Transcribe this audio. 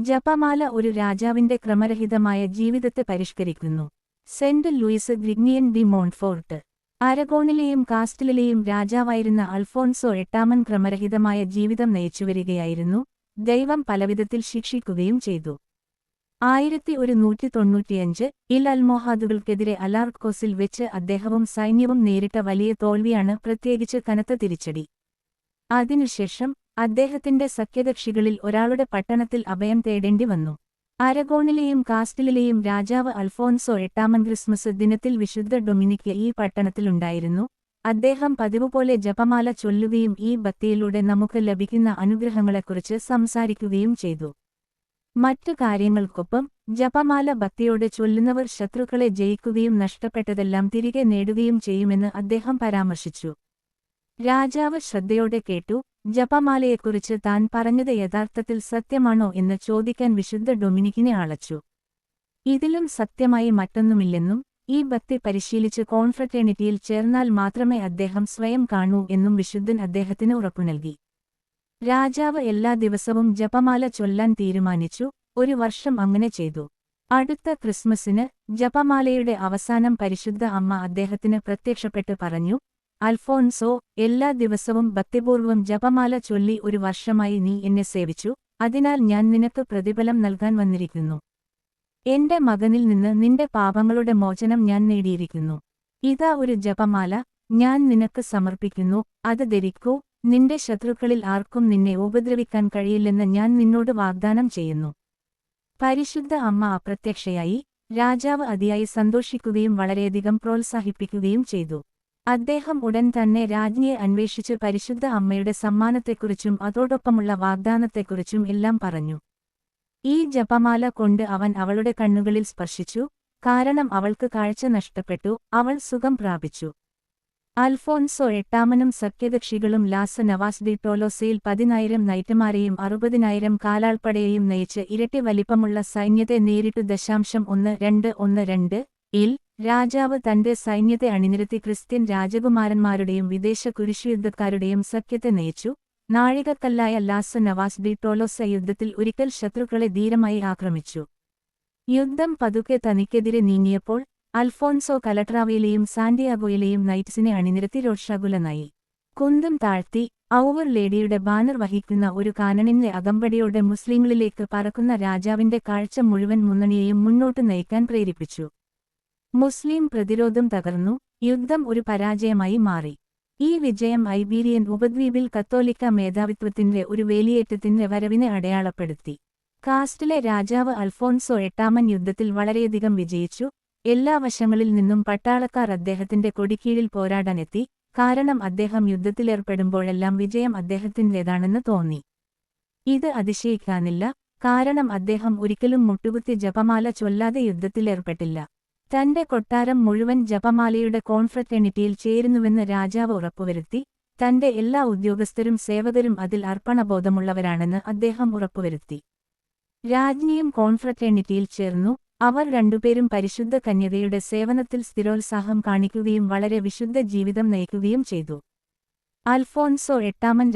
ജപമാല ഒരു രാജാവിന്റെ ക്രമരഹിതമായ ജീവിതത്തെ പരിഷ്കരിക്കുന്നു. Saint Louis Grignion de Montfort. അരഗോണിലെയും കാസ്റ്റിലെയും രാജാവായിരുന്ന അൽഫോൺസോ എട്ടാമൻ ക്രമരഹിതമായ ജീവിതം നയിച്ചുവരികയായിരുന്നു. ദൈവം പലവിധത്തിൽ ശിക്ഷിക്കുകയും ചെയ്തു. ആയിരത്തി ഒരു നൂറ്റി തൊണ്ണൂറ്റിയഞ്ച് ഇൽ അൽമോഹാദുകൾക്കെതിരെ അലാർക്കോസിൽ വെച്ച് അദ്ദേഹവും സൈന്യവും നേരിട്ട വലിയ തോൽവിയാണ് പ്രത്യേകിച്ച് കനത്ത തിരിച്ചടി. അതിനുശേഷം അദ്ദേഹത്തിന്റെ സഖ്യകക്ഷികളിൽ ഒരാളുടെ പട്ടണത്തിൽ അഭയം തേടേണ്ടി വന്നു. അരഗോണിലെയും കാസ്റ്റിലെയും രാജാവ് അൽഫോൻസോ എട്ടാമൻ ക്രിസ്മസ് ദിനത്തിൽ വിശുദ്ധ ഡൊമിനിക്ക് ഈ പട്ടണത്തിലുണ്ടായിരുന്നു അദ്ദേഹം പതിവുപോലെ ജപമാല ചൊല്ലുകയും ഈ ഭക്തിയിലൂടെ നമുക്ക് ലഭിക്കുന്ന അനുഗ്രഹങ്ങളെക്കുറിച്ച് സംസാരിക്കുകയും ചെയ്തു. മറ്റു കാര്യങ്ങൾക്കൊപ്പം ജപമാല ഭക്തിയോടെ ചൊല്ലുന്നവർ ശത്രുക്കളെ ജയിക്കുകയും നഷ്ടപ്പെട്ടതെല്ലാം തിരികെ നേടുകയും ചെയ്യുമെന്ന് അദ്ദേഹം പരാമർശിച്ചു. രാജാവ് ശ്രദ്ധയോടെ കേട്ടു ജപമാലയെക്കുറിച്ച് താൻ പറഞ്ഞത് യഥാർത്ഥത്തിൽ സത്യമാണോ എന്ന് ചോദിക്കാൻ വിശുദ്ധ ഡൊമിനിക്കിനെ അളച്ചു. ഇതിലും സത്യമായി മറ്റൊന്നുമില്ലെന്നും ഈ ഭക്തി പരിശീലിച്ച് കോൺഫ്രറ്റേണിറ്റിയിൽ ചേർന്നാൽ മാത്രമേ അദ്ദേഹം സ്വയം കാണൂ എന്നും വിശുദ്ധൻ അദ്ദേഹത്തിന് ഉറപ്പു നൽകി. രാജാവ് എല്ലാ ദിവസവും ജപമാല ചൊല്ലാൻ തീരുമാനിച്ചു ഒരു വർഷം അങ്ങനെ ചെയ്തു. അടുത്ത ക്രിസ്മസിന് ജപമാലയുടെ അവസാനം പരിശുദ്ധ അമ്മ അദ്ദേഹത്തിന് പ്രത്യക്ഷപ്പെട്ട് പറഞ്ഞു അൽഫോൻസോ എല്ലാ ദിവസവും ഭക്തിപൂർവം ജപമാല ചൊല്ലി ഒരു വർഷമായി നീ എന്നെ സേവിച്ചു അതിനാൽ ഞാൻ നിനക്ക് പ്രതിഫലം നൽകാൻ വന്നിരിക്കുന്നു. എന്റെ മകനിൽ നിന്ന് നിന്റെ പാപങ്ങളുടെ മോചനം ഞാൻ നേടിയിരിക്കുന്നു. ഇതാ ഒരു ജപമാല ഞാൻ നിനക്ക് സമർപ്പിക്കുന്നു അത് ധരിക്കൂ നിന്റെ ശത്രുക്കളിൽ ആർക്കും നിന്നെ ഉപദ്രവിക്കാൻ കഴിയില്ലെന്ന് ഞാൻ നിന്നോട് വാഗ്ദാനം ചെയ്യുന്നു. പരിശുദ്ധ അമ്മ അപ്രത്യക്ഷയായി രാജാവ് അതിയായി സന്തോഷിക്കുകയും വളരെയധികം പ്രോത്സാഹിപ്പിക്കുകയും ചെയ്തു. അദ്ദേഹം ഉടൻ തന്നെ രാജ്ഞിയെ അന്വേഷിച്ച് പരിശുദ്ധ അമ്മയുടെ സമ്മാനത്തെക്കുറിച്ചും അതോടൊപ്പമുള്ള വാഗ്ദാനത്തെക്കുറിച്ചും എല്ലാം പറഞ്ഞു. ഈ ജപമാല കൊണ്ട് അവൻ അവളുടെ കണ്ണുകളിൽ സ്പർശിച്ചു കാരണം അവൾക്ക് കാഴ്ച നഷ്ടപ്പെട്ടു അവൾ സുഖം പ്രാപിച്ചു. അൽഫോൻസോ എട്ടാമനും സഖ്യകക്ഷികളും ലാസ നവാസ് ഡി ടോലോസയിൽ പതിനായിരം നൈറ്റമാരെയും അറുപതിനായിരം കാലാൾപ്പടയെയും നയിച്ച് ഇരട്ടി വലിപ്പമുള്ള സൈന്യത്തെ നേരിട്ടു ദശാംശം ഒന്ന് രണ്ട് ഒന്ന് രണ്ട് ഇൽ രാജാവ് തന്റെ സൈന്യത്തെ അണിനിരത്തി ക്രിസ്ത്യൻ രാജകുമാരന്മാരുടെയും വിദേശ കുരിശുയുദ്ധക്കാരുടെയും സഖ്യത്തെ നയിച്ചു. നാഴികക്കല്ലായ ലാസ നവാസ് ഡി ടോലോസ യുദ്ധത്തിൽ ഒരിക്കൽ ശത്രുക്കളെ ധീരമായി ആക്രമിച്ചു. യുദ്ധം പതുക്കെ തനിക്കെതിരെ നീങ്ങിയപ്പോൾ അൽഫോൻസോ കലട്രാവയിലെയും സാന്റിയാഗോയിലെയും നൈറ്റ്സിനെ അണിനിരത്തി രോഷാകുലനായി. കുന്തം താഴ്ത്തി ഔവർ ലേഡിയുടെ ബാനർ വഹിക്കുന്ന ഒരു കാനണിന്റെ അകമ്പടിയോടെ മുസ്ലിങ്ങളിലേക്ക് പറക്കുന്ന രാജാവിന്റെ കാഴ്ച മുഴുവൻ മുന്നണിയെയും മുന്നോട്ട് നയിക്കാൻ പ്രേരിപ്പിച്ചു. മുസ്ലിം പ്രതിരോധം തകർന്നു യുദ്ധം ഒരു പരാജയമായി മാറി. ഈ വിജയം ഐബീരിയൻ ഉപദ്വീപിൽ കത്തോലിക്ക മേധാവിത്വത്തിന്റെ ഒരു വേലിയേറ്റത്തിന്റെ വരവിനെ അടയാളപ്പെടുത്തി. കാസ്റ്റിലെ രാജാവ് അൽഫോൻസോ എട്ടാമൻ യുദ്ധത്തിൽ വളരെയധികം വിജയിച്ചു എല്ലാ വശങ്ങളിൽ നിന്നും പട്ടാളക്കാർ അദ്ദേഹത്തിന്റെ കൊടിക്കീഴിൽ പോരാടാനെത്തി കാരണം അദ്ദേഹം യുദ്ധത്തിലേർപ്പെടുമ്പോഴെല്ലാം വിജയം അദ്ദേഹത്തിന്റേതാണെന്ന് തോന്നി. ഇത് അതിശയിക്കാനില്ല കാരണം അദ്ദേഹം ഒരിക്കലും മുട്ടുകുത്തി ജപമാല ചൊല്ലാതെ യുദ്ധത്തിലേർപ്പെട്ടില്ല. തന്റെ കൊട്ടാരം മുഴുവൻ ജപമാലയുടെ കോൺഫ്രറ്റേണിറ്റിയിൽ ചേരുന്നുവെന്ന് രാജാവ് ഉറപ്പുവരുത്തി തന്റെ എല്ലാ ഉദ്യോഗസ്ഥരും സേവകരും അതിൽ അർപ്പണബോധമുള്ളവരാണെന്ന് അദ്ദേഹം ഉറപ്പുവരുത്തി. രാജ്ഞിയും കോൺഫ്രറ്റേണിറ്റിയിൽ ചേർന്നു അവർ രണ്ടുപേരും പരിശുദ്ധ കന്യകയുടെ സേവനത്തിൽ സ്ഥിരോത്സാഹം കാണിക്കുകയും വളരെ വിശുദ്ധ ജീവിതം നയിക്കുകയും ചെയ്തു. അൽഫോൻസോ എട്ടാമൻ